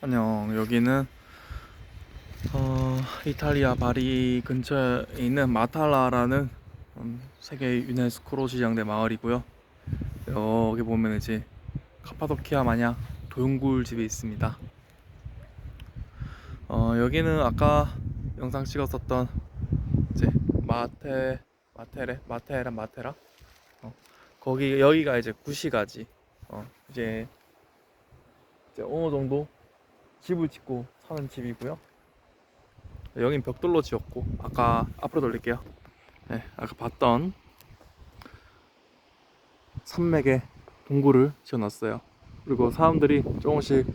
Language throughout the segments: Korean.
안녕. 여기는 어, 이탈리아 바리 근처에 있는 마탈라라는 음, 세계 유네스코로 지정된 마을이고요. 여기 보면 이제 카파도키아 마냥 도용굴 집이 있습니다. 어, 여기는 아까 영상 찍었었던 이제 마테 마테레 마테라 마테라 어, 거기 여기가 이제 구시가지 어, 이제 이제 어느 정도 집을 짓고 사는 집이고요. 여긴 벽돌로 지었고 아까 앞으로 돌릴게요. 네, 아까 봤던 산맥에 동굴을 지어놨어요. 그리고 사람들이 조금씩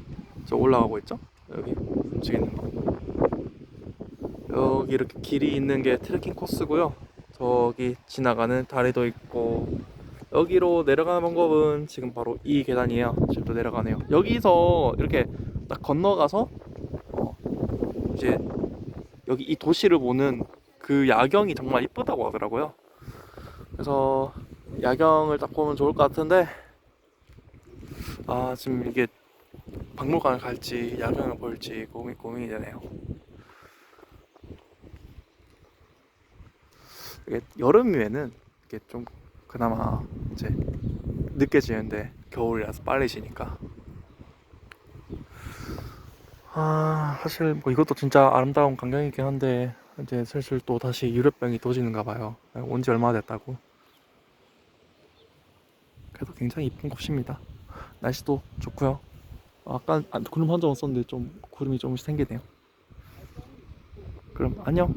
저 올라가고 있죠. 여기 움직이는 거. 여기 이렇게 길이 있는 게 트레킹 코스고요. 저기 지나가는 다리도 있고 여기로 내려가는 방법은 지금 바로 이 계단이에요. 지금 또 내려가네요. 여기서 이렇게 딱 건너가서 어, 이제 여기 이 도시를 보는 그 야경이 정말 이쁘다고 하더라고요. 그래서 야경을 딱 보면 좋을 것 같은데 아 지금 이게 박물관을 갈지 야경을 볼지 고민 고민이 되네요. 이게 여름이면은 이게 좀 그나마 이제 늦게 지는데 겨울이라서 빨리 지니까 아 사실 뭐 이것도 진짜 아름다운 광경이긴 한데 이제 슬슬 또 다시 유럽병이 도지는가 봐요. 온 지 얼마 됐다고. 그래도 굉장히 이쁜 곳입니다. 날씨도 좋고요. 아까 아, 구름 한점 없었는데 좀 구름이 조금씩 생기네요. 그럼 안녕